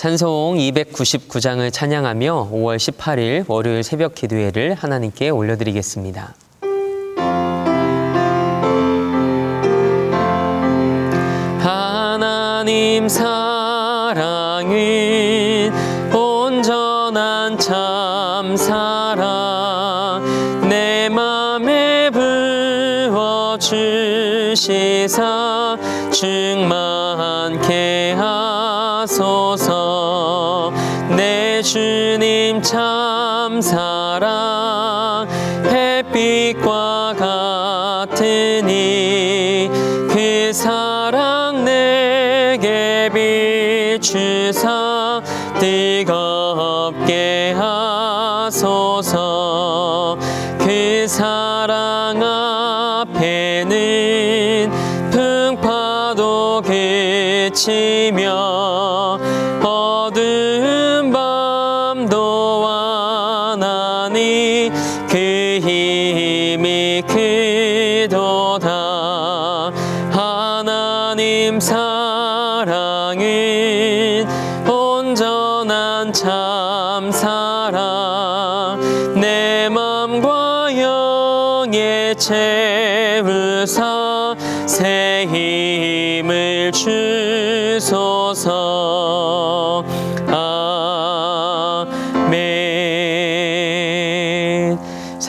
찬송 299장을 찬양하며 5월 18일 월요일 새벽 기도회를 하나님께 올려드리겠습니다. 하나님 사랑은 온전한 참 사랑 내 맘에 부어 주시사 충만 참 사랑 햇빛과 같으니 그 사랑 내게 비추사 뜨겁게 하소서. 그 사랑 앞에는 풍파도 그치며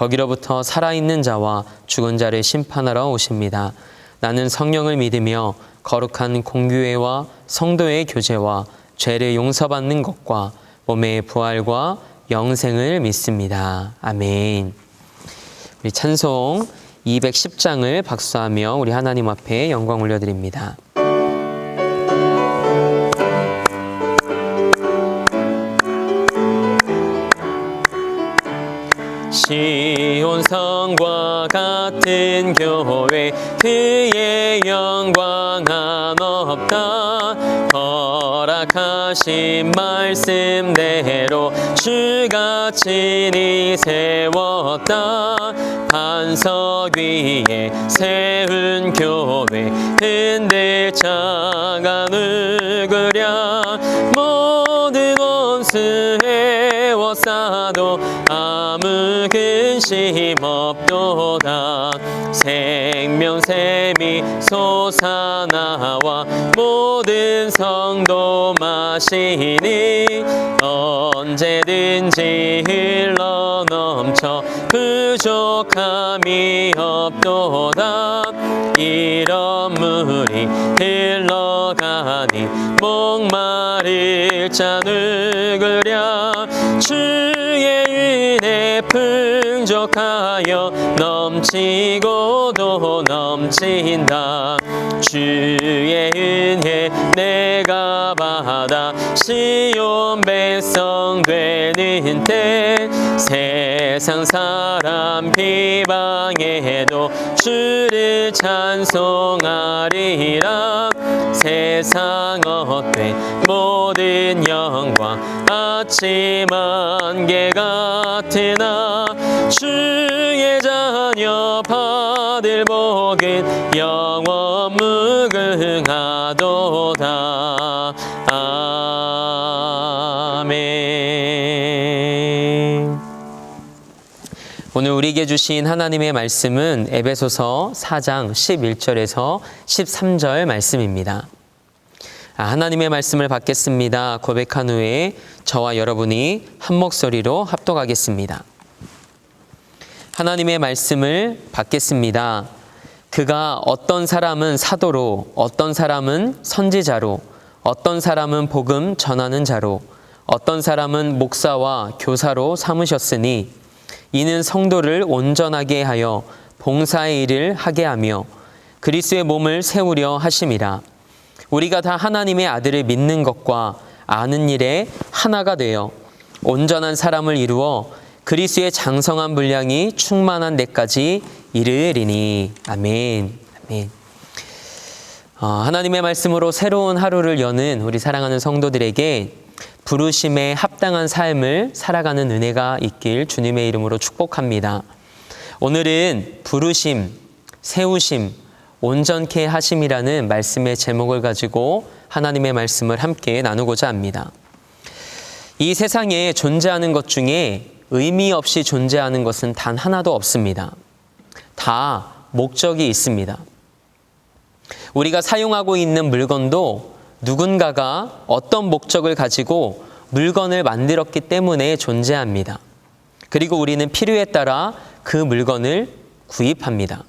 거기로부터 살아있는 자와 죽은 자를 심판하러 오십니다. 나는 성령을 믿으며 거룩한 공교회와 성도의 교제와 죄를 용서받는 것과 몸의 부활과 영생을 믿습니다. 아멘. 우리 찬송 210장을 박수하며 우리 하나님 앞에 영광 올려드립니다. 시온성과 같은 교회 그의 영광 한없다. 허락하신 말씀대로 주가 친히 세웠다. 반석 위에 세운 교회 흔들 자가 누구랴 에워싸도 아무 근심 없도다. 생명샘이 솟아나와 모든 성도 마시니 언제든지 흘러 넘쳐 부족함이 없도다. 이런 물이 흘러가니 목마를 자 누구랴 풍족하여 넘치고도 넘친다. 주의 은혜 내가 받아 시온 백성 되는 때 세상 사람 비방해도 주를 찬송하리라. 세상 헛된 모든 영광 아침 안개 같으나 주의 자녀 받을 복은 영원 무궁하도다 아멘 오늘 우리에게 주신 하나님의 말씀은 에베소서 4장 11절에서 13절 말씀입니다. 아, 하나님의 말씀을 받겠습니다. 고백한 후에 저와 여러분이 한 목소리로 합독하겠습니다. 하나님의 말씀을 받겠습니다. 그가 어떤 사람은 사도로, 어떤 사람은 선지자로, 어떤 사람은 복음 전하는 자로, 어떤 사람은 목사와 교사로 삼으셨으니 이는 성도를 온전하게 하여 봉사의 일을 하게 하며 그리스의 몸을 세우려 하심이라. 우리가 다 하나님의 아들을 믿는 것과 아는 일에 하나가 되어 온전한 사람을 이루어 그리스의 장성한 분량이 충만한 데까지 이르리니 아멘. 아멘. 어, 하나님의 말씀으로 새로운 하루를 여는 우리 사랑하는 성도들에게 부르심에 합당한 삶을 살아가는 은혜가 있길 주님의 이름으로 축복합니다. 오늘은 부르심, 세우심, 온전케 하심이라는 말씀의 제목을 가지고 하나님의 말씀을 함께 나누고자 합니다. 이 세상에 존재하는 것 중에 의미 없이 존재하는 것은 단 하나도 없습니다. 다 목적이 있습니다. 우리가 사용하고 있는 물건도 누군가가 어떤 목적을 가지고 물건을 만들었기 때문에 존재합니다. 그리고 우리는 필요에 따라 그 물건을 구입합니다.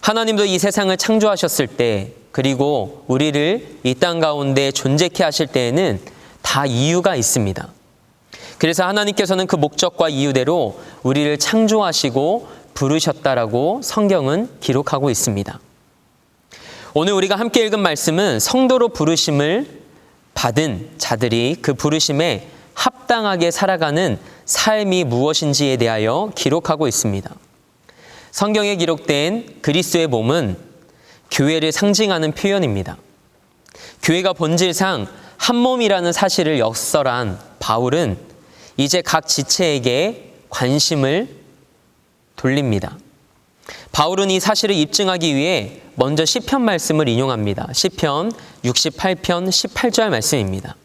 하나님도 이 세상을 창조하셨을 때, 그리고 우리를 이 땅 가운데 존재케 하실 때에는 다 이유가 있습니다. 그래서 하나님께서는 그 목적과 이유대로 우리를 창조하시고 부르셨다라고 성경은 기록하고 있습니다. 오늘 우리가 함께 읽은 말씀은 성도로 부르심을 받은 자들이 그 부르심에 합당하게 살아가는 삶이 무엇인지에 대하여 기록하고 있습니다. 성경에 기록된 그리스도의 몸은 교회를 상징하는 표현입니다. 교회가 본질상 한 몸이라는 사실을 역설한 바울은 이제 각 지체에게 관심을 돌립니다. 바울은 이 사실을 입증하기 위해 먼저 시편 말씀을 인용합니다. 시편 68편 18절 말씀입니다.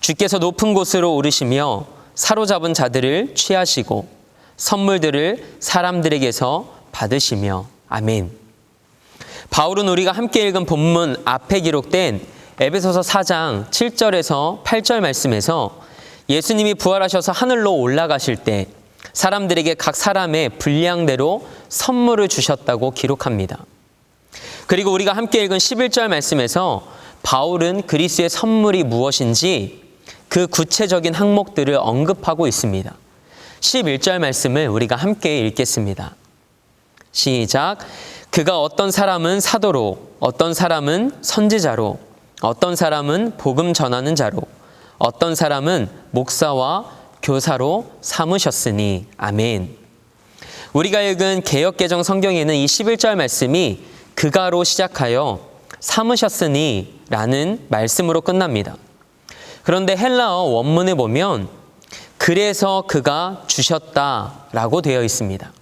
주께서 높은 곳으로 오르시며 사로잡은 자들을 취하시고 선물들을 사람들에게서 받으시며 아멘. 바울은 우리가 함께 읽은 본문 앞에 기록된 에베소서 4장 7절에서 8절 말씀에서 예수님이 부활하셔서 하늘로 올라가실 때 사람들에게 각 사람의 분량대로 선물을 주셨다고 기록합니다. 그리고 우리가 함께 읽은 11절 말씀에서 바울은 그리스의 선물이 무엇인지 그 구체적인 항목들을 언급하고 있습니다. 11절 말씀을 우리가 함께 읽겠습니다. 시작. 그가 어떤 사람은 사도로, 어떤 사람은 선지자로, 어떤 사람은 복음 전하는 자로, 어떤 사람은 목사와 교사로 삼으셨으니 아멘. 우리가 읽은 개혁개정 성경에는 이 11절 말씀이 그가로 시작하여 삼으셨으니 라는 말씀으로 끝납니다. 그런데 헬라어 원문에 보면 그래서 그가 주셨다 라고 되어 있습니다.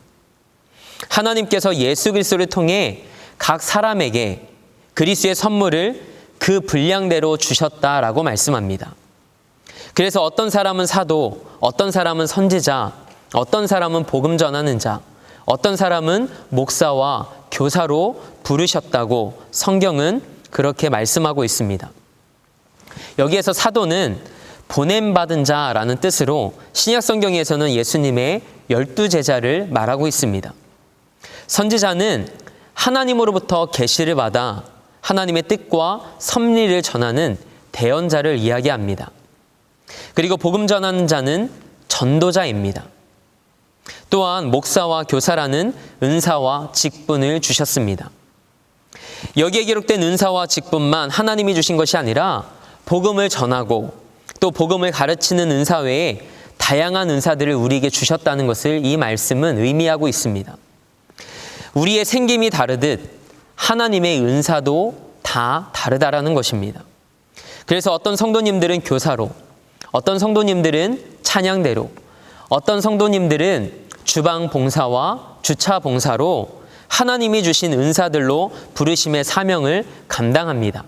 하나님께서 예수 그리스도를 통해 각 사람에게 그리스의 선물을 그 분량대로 주셨다라고 말씀합니다. 그래서 어떤 사람은 사도, 어떤 사람은 선지자, 어떤 사람은 복음 전하는 자, 어떤 사람은 목사와 교사로 부르셨다고 성경은 그렇게 말씀하고 있습니다. 여기에서 사도는 보냄받은 자라는 뜻으로 신약 성경에서는 예수님의 열두 제자를 말하고 있습니다. 선지자는 하나님으로부터 계시를 받아 하나님의 뜻과 섭리를 전하는 대언자를 이야기합니다. 그리고 복음 전하는 자는 전도자입니다. 또한 목사와 교사라는 은사와 직분을 주셨습니다. 여기에 기록된 은사와 직분만 하나님이 주신 것이 아니라 복음을 전하고 또 복음을 가르치는 은사 외에 다양한 은사들을 우리에게 주셨다는 것을 이 말씀은 의미하고 있습니다. 우리의 생김이 다르듯 하나님의 은사도 다 다르다라는 것입니다. 그래서 어떤 성도님들은 교사로, 어떤 성도님들은 찬양대로, 어떤 성도님들은 주방 봉사와 주차 봉사로 하나님이 주신 은사들로 부르심의 사명을 감당합니다.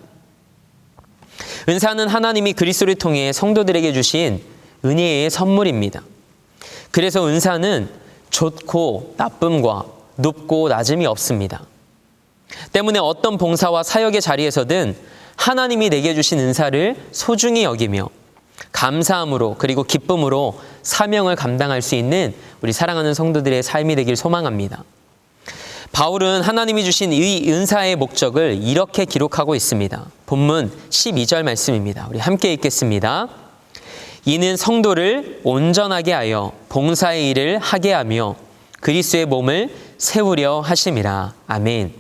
은사는 하나님이 그리스도를 통해 성도들에게 주신 은혜의 선물입니다. 그래서 은사는 좋고 나쁨과 높고 낮음이 없습니다. 때문에 어떤 봉사와 사역의 자리에서든 하나님이 내게 주신 은사를 소중히 여기며 감사함으로 그리고 기쁨으로 사명을 감당할 수 있는 우리 사랑하는 성도들의 삶이 되길 소망합니다. 바울은 하나님이 주신 이 은사의 목적을 이렇게 기록하고 있습니다. 본문 12절 말씀입니다. 우리 함께 읽겠습니다. 이는 성도를 온전하게 하여 봉사의 일을 하게 하며 그리스의 몸을 세우려 하심이라. 아멘.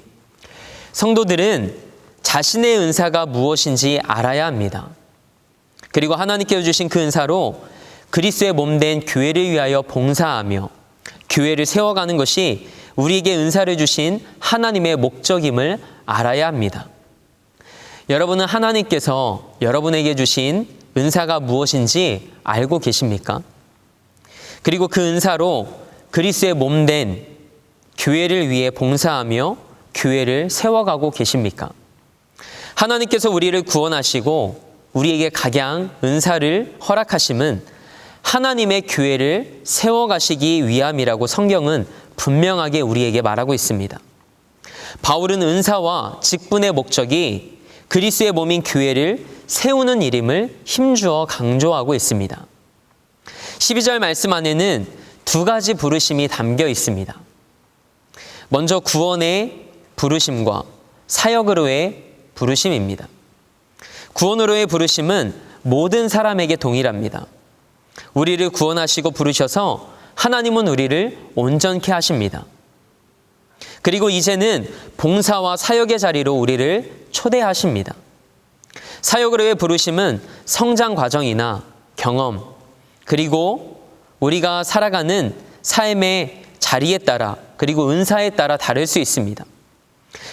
성도들은 자신의 은사가 무엇인지 알아야 합니다. 그리고 하나님께서 주신 그 은사로 그리스의 몸 된 교회를 위하여 봉사하며 교회를 세워가는 것이 우리에게 은사를 주신 하나님의 목적임을 알아야 합니다. 여러분은 하나님께서 여러분에게 주신 은사가 무엇인지 알고 계십니까? 그리고 그 은사로 그리스의 몸 된 교회를 위해 봉사하며 교회를 세워가고 계십니까? 하나님께서 우리를 구원하시고 우리에게 각양 은사를 허락하심은 하나님의 교회를 세워가시기 위함이라고 성경은 분명하게 우리에게 말하고 있습니다. 바울은 은사와 직분의 목적이 그리스의 몸인 교회를 세우는 일임을 힘주어 강조하고 있습니다. 12절 말씀 안에는 두 가지 부르심이 담겨 있습니다. 먼저 구원의 부르심과 사역으로의 부르심입니다. 구원으로의 부르심은 모든 사람에게 동일합니다. 우리를 구원하시고 부르셔서 하나님은 우리를 온전케 하십니다. 그리고 이제는 봉사와 사역의 자리로 우리를 초대하십니다. 사역으로의 부르심은 성장 과정이나 경험, 그리고 우리가 살아가는 삶의 자리에 따라, 그리고 은사에 따라 다를 수 있습니다.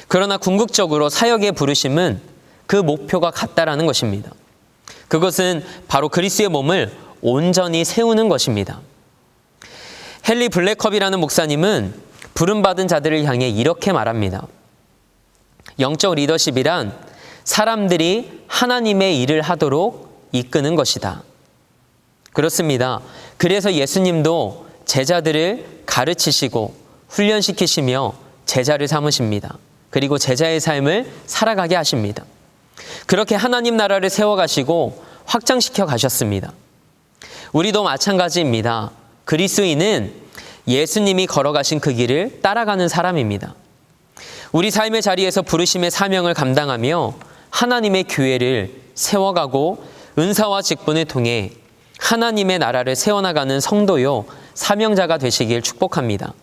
그러나 궁극적으로 사역의 부르심은 그 목표가 같다라는 것입니다. 그것은 바로 그리스의 몸을 온전히 세우는 것입니다. 헨리 블랙컵이라는 목사님은 부름받은 자들을 향해 이렇게 말합니다. 영적 리더십이란 사람들이 하나님의 일을 하도록 이끄는 것이다. 그렇습니다. 그래서 예수님도 제자들을 가르치시고 훈련시키시며 제자를 삼으십니다. 그리고 제자의 삶을 살아가게 하십니다. 그렇게 하나님 나라를 세워가시고 확장시켜 가셨습니다. 우리도 마찬가지입니다. 그리스인은 예수님이 걸어가신 그 길을 따라가는 사람입니다. 우리 삶의 자리에서 부르심의 사명을 감당하며 하나님의 교회를 세워가고 은사와 직분을 통해 하나님의 나라를 세워나가는 성도요 사명자가 되시길 축복합니다.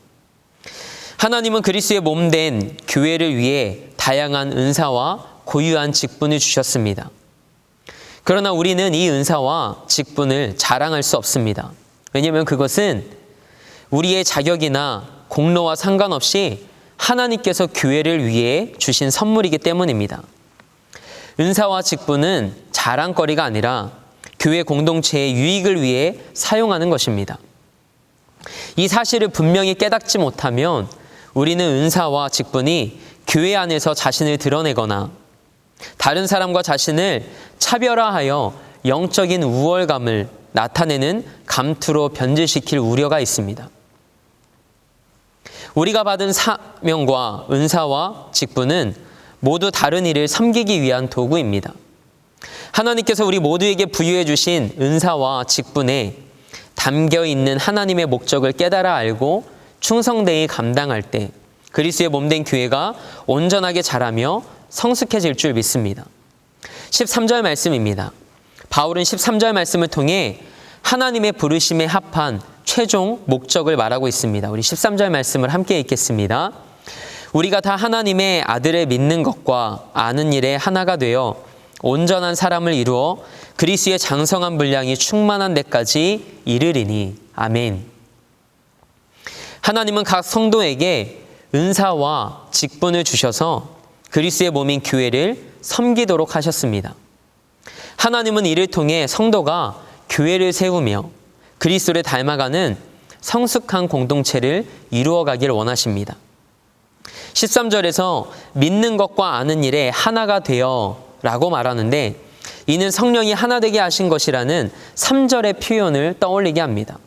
하나님은 그리스의 몸 된 교회를 위해 다양한 은사와 고유한 직분을 주셨습니다. 그러나 우리는 이 은사와 직분을 자랑할 수 없습니다. 왜냐하면 그것은 우리의 자격이나 공로와 상관없이 하나님께서 교회를 위해 주신 선물이기 때문입니다. 은사와 직분은 자랑거리가 아니라 교회 공동체의 유익을 위해 사용하는 것입니다. 이 사실을 분명히 깨닫지 못하면 우리는 은사와 직분이 교회 안에서 자신을 드러내거나 다른 사람과 자신을 차별화하여 영적인 우월감을 나타내는 감투로 변질시킬 우려가 있습니다. 우리가 받은 사명과 은사와 직분은 모두 다른 일을 섬기기 위한 도구입니다. 하나님께서 우리 모두에게 부여해 주신 은사와 직분에 담겨 있는 하나님의 목적을 깨달아 알고 충성되이 감당할 때 그리스의 몸된 교회가 온전하게 자라며 성숙해질 줄 믿습니다. 13절 말씀입니다. 바울은 13절 말씀을 통해 하나님의 부르심에 합한 최종 목적을 말하고 있습니다. 우리 13절 말씀을 함께 읽겠습니다. 우리가 다 하나님의 아들을 믿는 것과 아는 일에 하나가 되어 온전한 사람을 이루어 그리스의 장성한 분량이 충만한 데까지 이르리니 아멘. 하나님은 각 성도에게 은사와 직분을 주셔서 그리스의 몸인 교회를 섬기도록 하셨습니다. 하나님은 이를 통해 성도가 교회를 세우며 그리스도를 닮아가는 성숙한 공동체를 이루어가길 원하십니다. 13절에서 믿는 것과 아는 일에 하나가 되어 라고 말하는데 이는 성령이 하나 되게 하신 것이라는 3절의 표현을 떠올리게 합니다.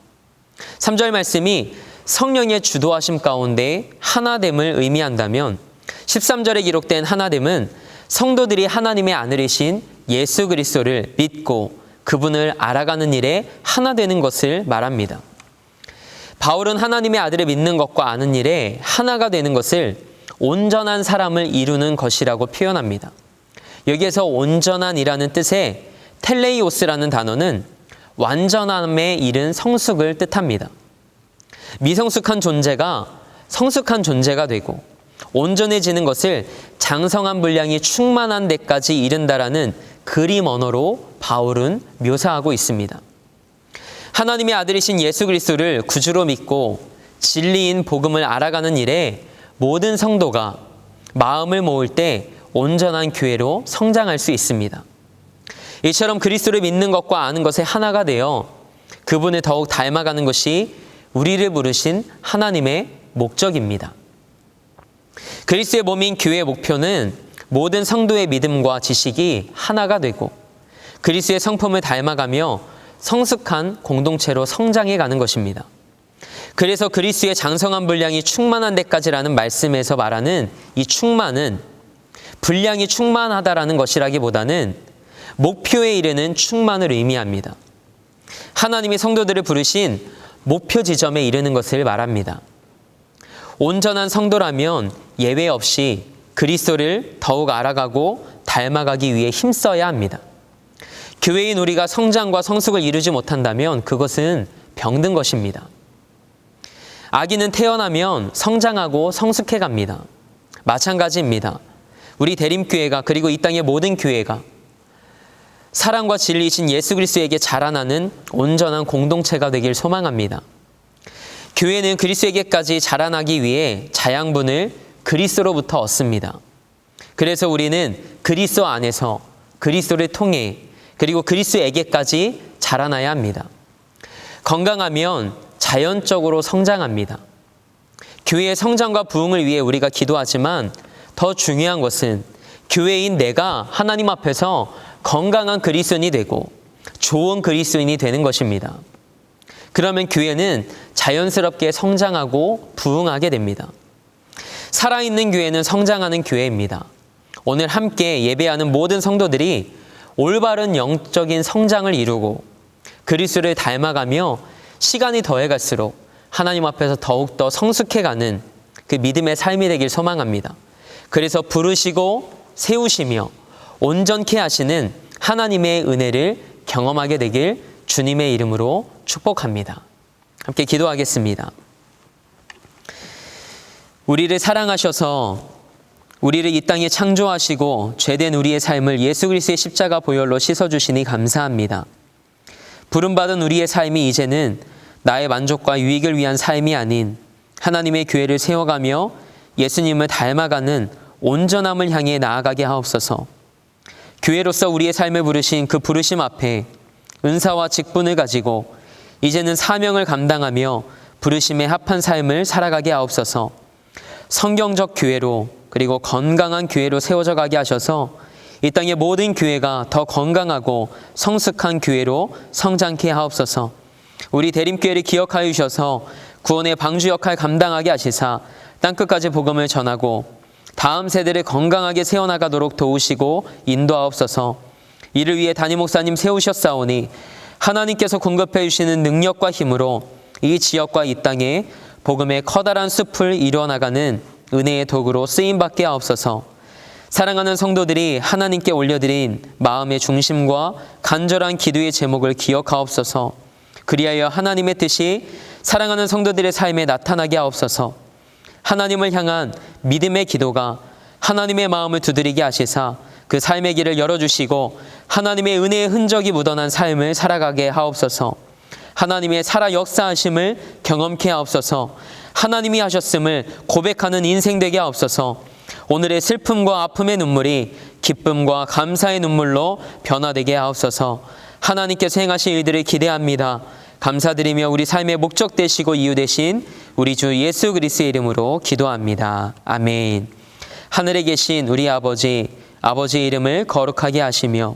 3절 말씀이 성령의 주도하심 가운데 하나됨을 의미한다면 13절에 기록된 하나됨은 성도들이 하나님의 아들이신 예수 그리스도를 믿고 그분을 알아가는 일에 하나 되는 것을 말합니다. 바울은 하나님의 아들을 믿는 것과 아는 일에 하나가 되는 것을 온전한 사람을 이루는 것이라고 표현합니다. 여기에서 온전한이라는 뜻의 텔레이오스라는 단어는 완전함에 이른 성숙을 뜻합니다. 미성숙한 존재가 성숙한 존재가 되고 온전해지는 것을 장성한 분량이 충만한 데까지 이른다라는 그림 언어로 바울은 묘사하고 있습니다. 하나님의 아들이신 예수 그리스도를 구주로 믿고 진리인 복음을 알아가는 일에 모든 성도가 마음을 모을 때 온전한 교회로 성장할 수 있습니다. 이처럼 그리스도를 믿는 것과 아는 것에 하나가 되어 그분을 더욱 닮아가는 것이 우리를 부르신 하나님의 목적입니다. 그리스도의 몸인 교회의 목표는 모든 성도의 믿음과 지식이 하나가 되고 그리스도의 성품을 닮아가며 성숙한 공동체로 성장해 가는 것입니다. 그래서 그리스도의 장성한 분량이 충만한 데까지라는 말씀에서 말하는 이 충만은 분량이 충만하다라는 것이라기보다는 목표에 이르는 충만을 의미합니다. 하나님이 성도들을 부르신 목표 지점에 이르는 것을 말합니다. 온전한 성도라면 예외 없이 그리스도를 더욱 알아가고 닮아가기 위해 힘써야 합니다. 교회인 우리가 성장과 성숙을 이루지 못한다면 그것은 병든 것입니다. 아기는 태어나면 성장하고 성숙해 갑니다. 마찬가지입니다. 우리 대림교회가 그리고 이 땅의 모든 교회가 사랑과 진리이신 예수 그리스도에게 자라나는 온전한 공동체가 되길 소망합니다. 교회는 그리스도에게까지 자라나기 위해 자양분을 그리스도로부터 얻습니다. 그래서 우리는 그리스도 안에서 그리스도를 통해 그리고 그리스도에게까지 자라나야 합니다. 건강하면 자연적으로 성장합니다. 교회의 성장과 부흥을 위해 우리가 기도하지만 더 중요한 것은 교회인 내가 하나님 앞에서 건강한 그리스도인이 되고 좋은 그리스도인이 되는 것입니다. 그러면 교회는 자연스럽게 성장하고 부흥하게 됩니다. 살아있는 교회는 성장하는 교회입니다. 오늘 함께 예배하는 모든 성도들이 올바른 영적인 성장을 이루고 그리스도를 닮아가며 시간이 더해갈수록 하나님 앞에서 더욱더 성숙해가는 그 믿음의 삶이 되길 소망합니다. 그래서 부르시고 세우시며 온전케 하시는 하나님의 은혜를 경험하게 되길 주님의 이름으로 축복합니다. 함께 기도하겠습니다. 우리를 사랑하셔서 우리를 이 땅에 창조하시고 죄된 우리의 삶을 예수 그리스도의 십자가 보혈로 씻어 주시니 감사합니다. 부름 받은 우리의 삶이 이제는 나의 만족과 유익을 위한 삶이 아닌 하나님의 교회를 세워가며 예수님을 닮아가는 온전함을 향해 나아가게 하옵소서. 교회로서 우리의 삶을 부르신 그 부르심 앞에 은사와 직분을 가지고 이제는 사명을 감당하며 부르심에 합한 삶을 살아가게 하옵소서. 성경적 교회로 그리고 건강한 교회로 세워져 가게 하셔서 이 땅의 모든 교회가 더 건강하고 성숙한 교회로 성장케 하옵소서. 우리 대림교회를 기억하여 주셔서 구원의 방주 역할 감당하게 하시사 땅끝까지 복음을 전하고 다음 세대를 건강하게 세워나가도록 도우시고 인도하옵소서. 이를 위해 담임 목사님 세우셨사오니 하나님께서 공급해 주시는 능력과 힘으로 이 지역과 이 땅에 복음의 커다란 숲을 이루어나가는 은혜의 도구로 쓰임 받게 하옵소서. 사랑하는 성도들이 하나님께 올려드린 마음의 중심과 간절한 기도의 제목을 기억하옵소서. 그리하여 하나님의 뜻이 사랑하는 성도들의 삶에 나타나게 하옵소서. 하나님을 향한 믿음의 기도가 하나님의 마음을 두드리게 하시사 그 삶의 길을 열어주시고 하나님의 은혜의 흔적이 묻어난 삶을 살아가게 하옵소서. 하나님의 살아 역사하심을 경험케 하옵소서. 하나님이 하셨음을 고백하는 인생 되게 하옵소서. 오늘의 슬픔과 아픔의 눈물이 기쁨과 감사의 눈물로 변화되게 하옵소서. 하나님께서 행하실 일들을 기대합니다. 감사드리며 우리 삶의 목적 되시고 이유 되신 우리 주 예수 그리스의 이름으로 기도합니다. 아멘. 하늘에 계신 우리 아버지, 아버지의 이름을 거룩하게 하시며